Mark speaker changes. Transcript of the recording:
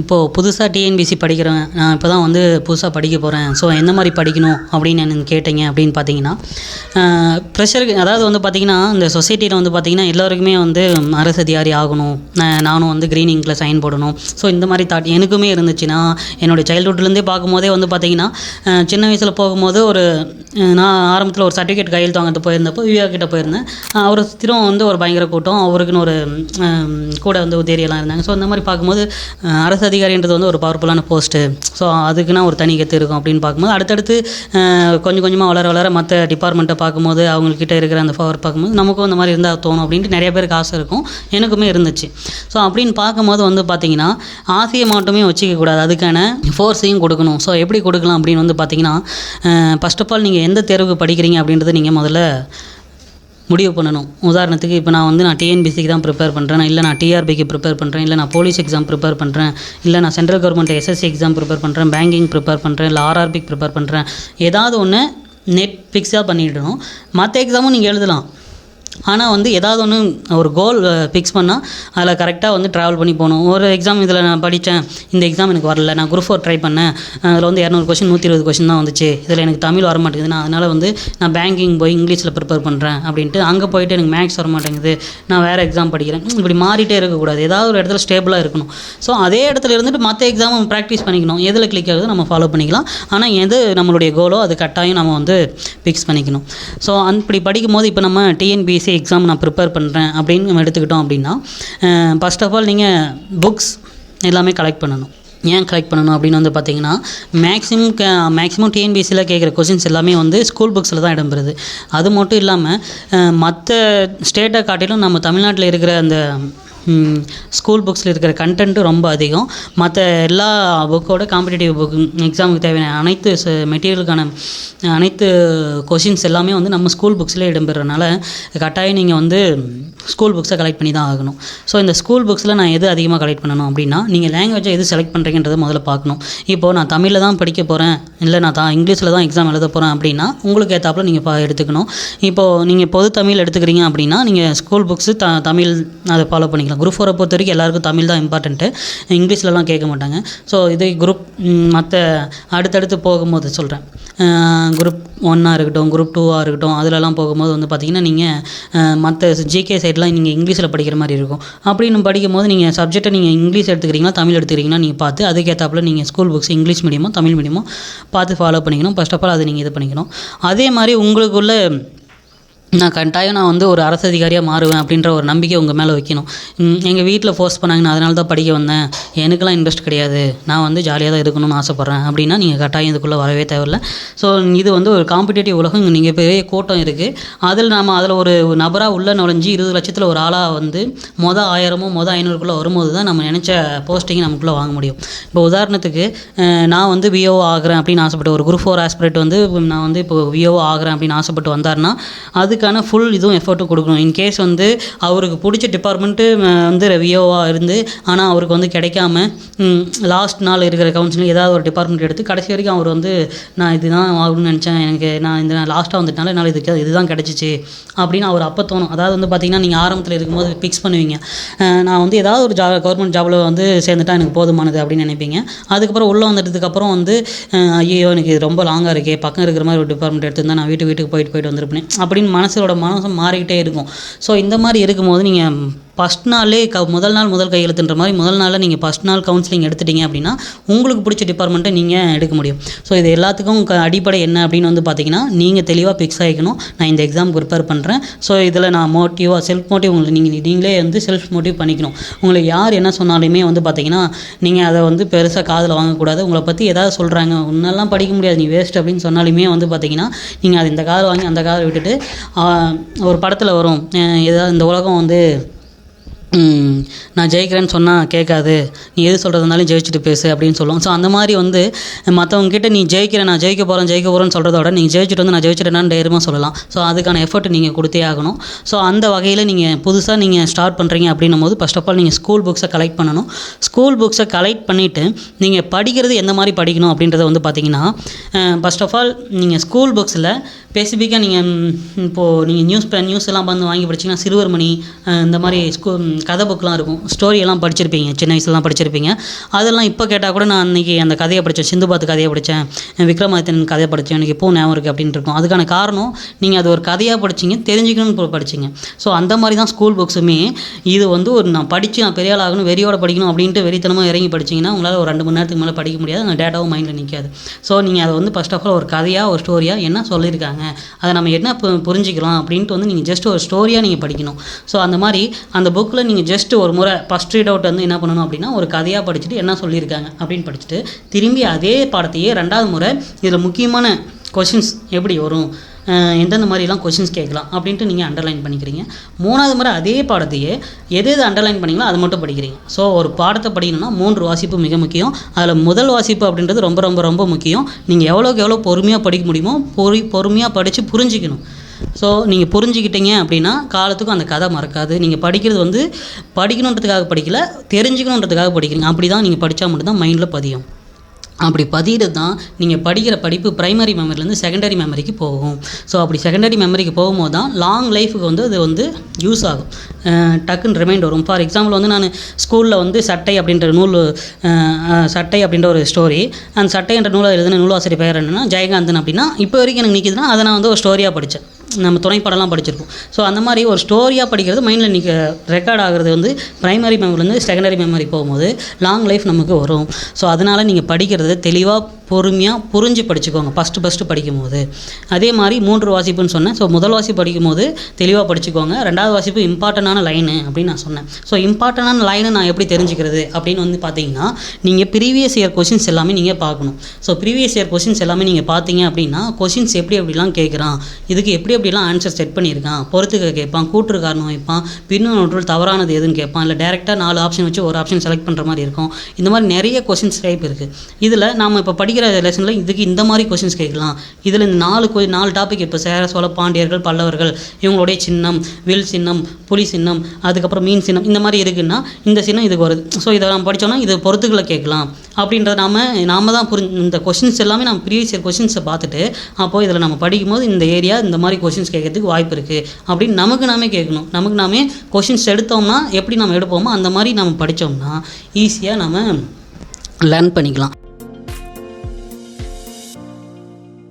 Speaker 1: இப்போது புதுசாக டிஎன்பிசி படிக்கிறேன் நான் இப்போ தான் வந்து புதுசாக படிக்க போகிறேன் ஸோ எந்த மாதிரி படிக்கணும் அப்படின்னு எனக்கு கேட்டீங்க அப்படின்னு பார்த்தீங்கன்னா ப்ரெஷருக்கு அதாவது வந்து பார்த்திங்கன்னா இந்த சொசைட்டியில் வந்து பார்த்தீங்கன்னா எல்லோருக்குமே வந்து அரசு அதிகாரி ஆகணும். நானும் வந்து க்ரீனிங்கில் சைன் போடணும். ஸோ இந்த மாதிரி தாட் எனக்குமே இருந்துச்சுன்னா என்னுடைய சைல்ட்ஹுட்லேருந்தே பார்க்கும்போதே வந்து பார்த்திங்கன்னா சின்ன வயசில் போகும்போது ஒரு நான் ஆரம்பத்தில் ஒரு சர்டிஃபிகேட் கையெழுத்து வாங்கிட்டு போயிருந்தப்போ விவியா கிட்ட போயிருந்தேன். அவர் அவரை வந்து ஒரு பயங்கர கூட்டம். அவருக்குன்னு ஒரு கூட வந்து உதேரியெல்லாம் இருந்தாங்க. ஸோ இந்த மாதிரி பார்க்கும்போது அரசு அரசு அதிகாரின்றது வந்து ஒரு பவர்ஃபுல்லான போஸ்ட்டு ஸோ அதுக்குன்னா ஒரு தனி கெத்து இருக்கும் அப்படின்னு பார்க்கும்போது அடுத்தடுத்து கொஞ்சம் கொஞ்சமாக வளர வளர மற்ற டிபார்ட்மெண்ட்டை பார்க்கும்போது அவங்கக்கிட்ட இருக்கிற அந்த பவர் பார்க்கும்போது நமக்கும் அந்த மாதிரி இருந்தால் தோணும் அப்படின்ட்டு நிறைய பேருக்கு ஆசை இருக்கும். எனக்குமே இருந்துச்சு. ஸோ அப்படின்னு பார்க்கும்போது வந்து பார்த்திங்கன்னா ஆசையை மட்டுமே வச்சுக்கக்கூடாது அதுக்கான ஃபோர்ஸையும் கொடுக்கணும். ஸோ எப்படி கொடுக்கலாம் அப்படின்னு வந்து பார்த்திங்கன்னா ஃபர்ஸ்ட் ஆஃப் ஆல் நீங்கள் எந்த தேர்வுக்கு படிக்கிறீங்க அப்படின்றத நீங்கள் முதல்ல முடிவு பண்ணணும். உதாரணத்துக்கு இப்போ நான் வந்து நான் டிஎன்பிசிக்கு தான் ப்ரிப்பேர் பண்ணுறேன் இல்லை நான் டிஆர்பிக்கு ப்ரிப்பேர் பண்ணுறேன் இல்லை நான் போலீஸ் எக்ஸாம் ப்ரிப்பேர் பண்ணுறேன் இல்லை நான் central government S S C exam prepare பண்ணுறேன் பேங்கிங் ப்ரிப்பேர் பண்ணுறேன் இல்லை ஆர்ஆர்பிக்கு ப்ரிப்பேர் பண்ணுறேன் ஏதாவது ஒன்று நெட் ஃபிக்ஸாக பண்ணிடணும். மற்ற எக்ஸாமும் நீங்கள் எழுதலாம். ஆனால் வந்து ஏதாவது ஒன்று ஒரு கோல் ஃபிக்ஸ் பண்ணால் அதில் கரெக்டாக வந்து ட்ராவல் பண்ணி போகணும். ஒரு எக்ஸாம் இதில் நான் படித்தேன் இந்த எக்ஸாம் எனக்கு வரல. நான் குரூப் ஃபோர் ட்ரை பண்ணேன். அதில் வந்து இரநூறு கொஷின் நூற்றி இருபது கொஷின் தான் வந்துச்சு. இதில் எனக்கு தமிழ் வர மாட்டேங்குது நான் அதனால் வந்து நான் பேங்கிங் போய் இங்கிலீஷில் ப்ரிப்பேர் பண்ணுறேன் அப்படின்ட்டு அங்கே போயிட்டு எனக்கு மேக்ஸ் வர மாட்டேங்குது நான் வேறு எக்ஸாம் படிக்கிறேன். இப்படி மாறிட்டே இருக்கக்கூடாது. ஏதாவது ஒரு இடத்துல ஸ்டேபிளாக இருக்கணும். ஸோ அதே இடத்துல இருந்துட்டு மற்ற எக்ஸாமும் ப்ராக்டிஸ் பண்ணிக்கணும். எதில் கிளிக் ஆகுது நம்ம ஃபாலோ பண்ணிக்கலாம். ஆனால் எது நம்மளுடைய கோலோ அது கட்டாயம் நம்ம வந்து ஃபிக்ஸ் பண்ணிக்கணும். ஸோ அப்படி படிக்கும்போது இப்போ நம்ம டிஎன்பிஎஸ் ஐசி எக்ஸாம் நான் ப்ரிப்பேர் பண்ணுறேன் அப்படின்னு நம்ம எடுத்துக்கிட்டோம் அப்படின்னா ஃபர்ஸ்ட் ஆஃப் ஆல் நீங்கள் புக்ஸ் எல்லாமே கலெக்ட் பண்ணணும். ஏன் கலெக்ட் பண்ணணும் அப்படின்னு வந்து பார்த்தீங்கன்னா மேக்ஸிமம் க மேக்ஸிமம் டிஎன்பிஎஸ்சியில் கேட்குற கொஷின்ஸ் எல்லாமே வந்து ஸ்கூல் புக்ஸில் தான் இடம்பெறுது. அது மட்டும் இல்லாமல் மற்ற ஸ்டேட்டை காட்டிலும் நம்ம தமிழ்நாட்டில் இருக்கிற அந்த ஸ்கூல் புக்ஸில் இருக்கிற கண்டென்ட்டும் ரொம்ப அதிகம். மற்ற எல்லா புக்கோட காம்படிட்டிவ் புக் எக்ஸாமுக்கு தேவையான அனைத்து மெட்டீரியலுக்கான அனைத்து கொஷின்ஸ் எல்லாமே வந்து நம்ம ஸ்கூல் புக்ஸில் இடம்பெறனால கட்டாயம் நீங்கள் வந்து ஸ்கூல் புக்ஸை கலெக்ட் பண்ணி தான் ஆகணும். ஸோ இந்த ஸ்கூல் புக்ஸில் நான் எது அதிகமாக கலெக்ட் பண்ணணும் அப்படின்னா நீங்கள் லாங்குவேஜை எது செலக்ட் பண்ணுறீங்கன்றதை முதல்ல பார்க்கணும். இப்போது நான் தமிழில் தான் படிக்க போகிறேன் இல்லை நான் தான் இங்கிலீஷில் தான் எக்ஸாம் எழுத போகிறேன் அப்படின்னா உங்களுக்கு ஏற்றாப்புல நீங்கள் பா எடுத்துக்கணும். இப்போது நீங்கள் பொது தமிழ் எடுத்துக்கிறீங்க அப்படின்னா நீங்கள் ஸ்கூல் புக்ஸு த தமிழ் அதை ஃபாலோ பண்ணிக்கலாம். குரூப் ஃபோரை பொறுத்த வரைக்கும் எல்லாருக்கும் தமிழ் தான் இம்பார்ட்டண்ட்டு இங்கிலீஷ்லலாம் கேட்க மாட்டாங்க. ஸோ இதே குரூப் மற்ற அடுத்தடுத்து போகும்போது சொல்கிறேன் குரூப் ஒன்னாக இருக்கட்டும் குரூப் டூவாக இருக்கட்டும் அதிலலாம் போகும்போது வந்து பார்த்திங்கன்னா நீங்கள் மற்ற ஜிகே சைட்லாம் நீங்கள் இங்கிலீஷில் படிக்கிற மாதிரி இருக்கும். அப்படின்னு படிக்கும்போது நீங்கள் சப்ஜெக்ட்டை நீங்கள் இங்கிலீஷ் எடுத்துக்கிறீங்களா தமிழ் எடுத்துக்கிறீங்களா நீங்கள் பார்த்து அதுக்கேற்றாப்புல நீங்கள் ஸ்கூல் புக்ஸ் இங்கிலீஷ் மீடியமோ தமிழ் மீடியமோ பார்த்து ஃபாலோ பண்ணிக்கணும். ஃபஸ்ட் ஆஃப் ஆல் அதை நீங்கள் இது பண்ணிக்கணும். அதே மாதிரி உங்களுக்குள்ள நான் கட்டாயம் நான் வந்து ஒரு அரசு அதிகாரியாக மாறுவேன் அப்படின்ற ஒரு நம்பிக்கை உங்கள் மேலே வைக்கணும். எங்கள் வீட்டில் ஃபோர்ஸ் பண்ணாங்க நான் அதனால தான் படிக்க வந்தேன். எனக்கெல்லாம் இன்ட்ரெஸ்ட் கிடையாது. நான் வந்து ஜாலியாக தான் இருக்கணும்னு ஆசைப்பட்றேன். அப்படின்னா நீங்கள் கட்டாயம் இதுக்குள்ளே வரவே தேவையில்ல. ஸோ இது வந்து ஒரு காம்படிட்டிவ் உலகம். இங்கே நீங்கள் பெரிய கூட்டம் இருக்குது அதில் நம்ம அதில் ஒரு நபராக உள்ளே நுழைஞ்சு இருபது லட்சத்தில் ஒரு ஆளாக வந்து மொதல் ஆயிரமோ மொதல் ஐநூறுக்குள்ளே வரும்போது தான் நம்ம நினச்ச போஸ்டிங் நமக்குள்ளே வாங்க முடியும். இப்போ உதாரணத்துக்கு நான் வந்து விஓ ஆகிறேன் அப்படின்னு ஆசைப்பட்டு ஒரு குரூப் ஃபோர் ஆஸ்பிரேட் வந்து நான் வந்து இப்போ விஓ ஆகிறேன் அப்படின்னு ஆசைப்பட்டு வந்தாருன்னா அதுக்கான ஃபுல் இதுவும் எஃபர்ட்டும் கொடுக்கணும். இன்கேஸ் வந்து அவருக்கு பிடிச்ச டிபார்ட்மெண்ட்டு வந்து விஓவாக இருந்து ஆனால் அவருக்கு வந்து கிடைக்காம லாஸ்ட் நாள் இருக்கிற கவுன்சிலிங் ஏதாவது ஒரு டிபார்ட்மெண்ட் எடுத்து கடைசி வரைக்கும் அவர் வந்து நான் இதுதான் ஆகணும்னு நினச்சேன். எனக்கு நான் இந்த லாஸ்ட்டாக வந்துட்டனால என்னால் இதுக்கு இதுதான் கிடச்சிச்சு. அப்படின்னு அவர் அப்போ தோணும். அதாவது வந்து பார்த்திங்கன்னா நீங்கள் ஆரம்பத்தில் இருக்கும்போது ஃபிக்ஸ் பண்ணுவீங்க. நான் வந்து ஏதாவது ஒரு ஜா கவர்மெண்ட் ஜாபில் வந்து சேர்ந்துட்டா எனக்கு போதுமானது அப்படின்னு நினைப்பீங்க. அதுக்கப்புறம் உள்ளே வந்துட்டதுக்கப்புறம் வந்து ஐயோ எனக்கு இது ரொம்ப லாங்காக இருக்கே. பக்கம் இருக்கிற மாதிரி ஒரு டிபார்ட்மெண்ட் எடுத்திருந்தா நான் வீட்டு வீட்டுக்கு போயிட்டு போயிட்டு வந்திருப்பேன். அப்படின்னு மனசு மனசோட மனசு மாறிக்கிட்டே இருக்கும். ஸோ இந்த மாதிரி இருக்கும்போது நீங்கள் ஃபஸ்ட் நாளே க முதல் நாள் முதல் கையெழுத்துன்ற மாதிரி முதல் நாளில் நீங்கள் ஃபஸ்ட் நாள் கவுன்சிலிங் எடுத்துட்டீங்க அப்படின்னா உங்களுக்கு பிடிச்ச டிபார்ட்மெண்ட்டை நீங்கள் எடுக்க முடியும். ஸோ இது எல்லாத்துக்கும் க அடிப்படை என்ன அப்படின்னு வந்து பார்த்தீங்கன்னா நீங்கள் தெளிவாக ஃபிக்ஸ் ஆகிக்கணும். நான் இந்த எக்ஸாம் ப்ரிப்பேர் பண்ணுறேன் ஸோ இதில் நான் மோட்டிவாக செல்ஃப் மோட்டிவ் உங்களுக்கு நீங்கள் நீங்களே வந்து செல்ஃப் மோட்டிவ் பண்ணிக்கணும். உங்களை யார் என்ன சொன்னாலுமே வந்து பார்த்தீங்கன்னா நீங்கள் அதை வந்து பெருசாக காதில் வாங்கக்கூடாது. உங்களை பற்றி எதாவது சொல்கிறாங்க உன்னெல்லாம் படிக்க முடியாது. நீ வேஸ்ட் அப்படின்னு சொன்னாலுமே வந்து பார்த்தீங்கன்னா நீங்கள் அதை இந்த காதில் வாங்கி அந்த காதில் விட்டுட்டு ஒரு படத்தில் வரும். ஏதாவது இந்த உலகம் வந்து நான் ஜெயிக்கிறேன்னு சொன்னால் கேட்காது. நீ எது சொல்கிறது இருந்தாலும் ஜெயிச்சுட்டு பேசு அப்படின்னு சொல்லுவோம். ஸோ அந்த மாதிரி வந்து மற்றவங்ககிட்ட நீ ஜெயிக்கிறேன் நான் ஜெயிக்க போகிறேன் ஜெயிக்க போகிறேன்னு சொல்கிறத விட நீங்கள் ஜெயிச்சுட்டு வந்து நான் ஜெயிச்சிட்டேன்னு தைரியமாக சொல்லலாம். ஸோ அதுக்கான எஃபர்ட் நீங்கள் கொடுத்தே ஆகணும். ஸோ அந்த வகையில் நீங்கள் புதுசாக நீங்கள் ஸ்டார்ட் பண்ணுறீங்க அப்படின்னும் போது ஃபஸ்ட் ஆஃப் ஆல் நீங்கள் ஸ்கூல் புக்ஸை கலெக்ட் பண்ணணும். ஸ்கூல் புக்ஸை கலெக்ட் பண்ணிவிட்டு நீங்கள் படிக்கிறது எந்த மாதிரி படிக்கணும் அப்படின்றத வந்து பார்த்தீங்கன்னா ஃபஸ்ட் ஆஃப் ஆல் நீங்கள் ஸ்கூல் புக்ஸில் ஸ்பெசிஃபிக்காக நீங்கள் இப்போது நீங்கள் நியூஸ் பே நியூஸ் எல்லாம் வந்து வாங்கி படிச்சீங்கன்னா சிறுவர்மணி இந்த மாதிரி ஸ்கூ கதை புக்கெலாம் இருக்கும். ஸ்டோரி எல்லாம் படிச்சிருப்பீங்க. சின்ன வயசுலலாம் படிச்சிருப்பீங்க. அதெல்லாம் இப்போ கேட்டால் கூட நான் அன்றைக்கி அந்த கதையை படித்தேன் சிந்து பாத்து கதையை படித்தேன் விக்ரமாதித்தன் கதையை படித்தேன் எனக்கு இப்போ ஞாபகம் இருக்குது அப்படின்னு இருக்கும். அதுக்கான காரணம் நீங்கள் அது ஒரு கதையாக படிச்சிங்க தெரிஞ்சுக்கணும்னு படிச்சிங்க படிச்சீங்க. ஸோ அந்த மாதிரி தான் ஸ்கூல் புக்ஸுமே இது வந்து ஒரு நான் படித்து நான் பெரிய ஆகணும் வெறியோட படிக்கணும் அப்படின்ட்டு வெறித்தனமாக இறங்கி படிச்சீங்கன்னா உங்களால் ஒரு ரெண்டு மணி நேரத்துக்கு மேலே படிக்க முடியாது. அந்த டேட்டாவும் மைண்டில் நிற்காது ஸோ நீங்கள் அதை வந்து ஃபஸ்ட் ஆஃப் ஆல் ஒரு கதையாக ஒரு ஸ்டோரியாக என்ன சொல்லியிருக்காங்க? அதை நம்ம என்ன பு- புரிஞ்சுக்கலாம் அப்படின்ட்டு வந்து நீங்கள் ஜஸ்ட் ஒரு ஸ்டோரியாக நீங்கள் படிக்கணும். ஸோ அந்த மாதிரி அந்த புக்கில் நீங்கள் ஜஸ்ட் ஒரு முறை ஃபஸ்ட் ரீட் அவுட் வந்து என்ன பண்ணணும் அப்படின்னா ஒரு கதையாக படிச்சுட்டு என்ன சொல்லியிருக்காங்க அப்படின்னு படிச்சுட்டு திரும்பி அதே பாடத்தையே ரெண்டாவது முறை இதில் முக்கியமான கொஷின்ஸ் எப்படி வரும்? எந்தெந்த மாதிரிலாம் கொஷின்ஸ் கேட்கலாம் அப்படின்ட்டு நீங்கள் அண்டர்லைன் பண்ணிக்கிறீங்க. மூணாவது முறை அதே பாடத்தையே எது எது அண்டர்லைன் பண்ணிங்களோ அது மட்டும் படிக்கிறீங்க. ஸோ ஒரு பாடத்தை படிக்கணும்னா மூன்று வாசிப்பு மிக முக்கியம். அதில் முதல் வாசிப்பு அப்படின்றது ரொம்ப ரொம்ப ரொம்ப முக்கியம். நீங்கள் எவ்வளோக்கு எவ்வளோ பொறுமையாக படிக்க முடியுமோ பொறி பொறுமையாக படித்து புரிஞ்சிக்கணும். ஸோ நீங்கள் புரிஞ்சுக்கிட்டீங்க அப்படின்னா காலத்துக்கும் அந்த கதை மறக்காது. நீங்கள் படிக்கிறது வந்து படிக்கணுன்றதுக்காக படிக்கல தெரிஞ்சுக்கணுன்றதுக்காக படிக்கிறீங்க. அப்படி தான் நீங்கள் படித்தா மட்டும்தான் மைண்டில் பதியும். அப்படி பதிகிறது தான் நீங்கள் படிக்கிற படிப்பு ப்ரைமரி மெமரிலேருந்து செகண்டரி மெமரிக்கு போகும். ஸோ அப்படி செகண்டரி மெமரிக்கு போகும்போது தான் லாங் லைஃபுக்கு வந்து அது வந்து யூஸ் ஆகும். டக்குன்னு ரிமைண்ட் வரும். ஃபார் எக்ஸாம்பிள் வந்து நான் ஸ்கூலில் வந்து சட்டை அப்படின்ற நூல் சட்டை அப்படின்ற ஒரு ஸ்டோரி அந்த சட்டை என்ற நூலை எழுதின நூலாசிரியர் பெயர் என்னென்னா ஜெயகாந்தன் அப்படின்னா இப்போ வரைக்கும் எனக்கு நிற்கிதுன்னா அதை நான் வந்து ஒரு ஸ்டோரியாக படித்தேன் நம்ம துணைப்படம்லாம் படிச்சிருப்போம். ஸோ அந்த மாதிரி ஒரு ஸ்டோரியாக படிக்கிறது மைண்டில் நீங்கள் ரெக்கார்ட் ஆகுறது வந்து ப்ரைமரி மெமரிலேருந்து செகண்டரி மெமரி போகும்போது லாங் லைஃப் நமக்கு வரும். ஸோ அதனால் நீங்கள் படிக்கிறது தெளிவாக பொறுமையாக புரிஞ்சு படிச்சுக்கோங்க. ஃபஸ்ட்டு ஃபஸ்ட்டு படிக்கும்போது. அதே மாதிரி மூன்று வாசிப்புன்னு சொன்னேன். ஸோ முதல் வாசிப்பு படிக்கும்போது தெளிவாக படிச்சுக்கோங்க. ரெண்டாவது வாசிப்பு இம்பார்ட்டண்டான லைனு அப்படின்னு நான் சொன்னேன். ஸோ இம்பார்ட்டண்டான லைனு நான் எப்படி தெரிஞ்சுக்கிறது அப்படின்னு வந்து பார்த்தீங்கன்னா நீங்கள் ப்ரீவியஸ் இயர் கொஷின்ஸ் எல்லாமே நீங்கள் பார்க்கணும். ஸோ ப்ரீவியஸ் இயர் கொஷின்ஸ் எல்லாமே நீங்கள் பார்த்தீங்க அப்படின்னா கொஷின்ஸ் எப்படி எப்படிலாம் கேட்குறான் இதுக்கு எப்படி எப்படிலாம் ஆன்சர் செட் பண்ணியிருக்கான். பொறுத்துக்க கேட்பான். கூற்று காரணம் வைப்பான். பின்னொன்றுள் தவறானது எதுன்னு கேட்பான். இல்லை டேரெக்டாக நாலு ஆப்ஷன் வச்சு ஒரு ஆப்ஷன் செலக்ட் பண்ணுற மாதிரி இருக்கும். இந்த மாதிரி நிறைய கொஷின்ஸ் டைப் இருக்குது இதில் நாம் இப்போ படிக்கிற லெசனில் இதுக்கு இந்த மாதிரி கொஷின்ஸ் கேட்கலாம். இதில் இந்த நாலு கொ நாலு டாபிக் இப்போ சேர சோழ பாண்டியர்கள் பல்லவர்கள் இவங்களுடைய சின்னம் வில் சின்னம் புலி சின்னம் அதுக்கப்புறம் மீன் சின்னம் இந்த மாதிரி இருக்குன்னா இந்த சின்னம் இதுக்கு வருது. ஸோ இதை நம்ம படித்தோம்னா இது பொறுத்துக்களை கேட்கலாம். அப்படின்றத நாம் நாம தான் புரிஞ்சு இந்த கொஷின்ஸ் எல்லாமே நம்ம ப்ரீவியஸ் இயர் கொஷின்ஸை பார்த்துட்டு அப்போ இதில் நம்ம படிக்கும்போது இந்த ஏரியா இந்த மாதிரி கொஷின்ஸ் கேட்கறதுக்கு வாய்ப்பு இருக்குது அப்படின்னு நமக்கு நாமே கேட்கணும். நமக்கு நாமே கொஷின்ஸ் எடுத்தோம்னா எப்படி நம்ம எடுப்போமோ அந்த மாதிரி நம்ம படித்தோம்னா ஈஸியாக நம்ம லேர்ன் பண்ணிக்கலாம்.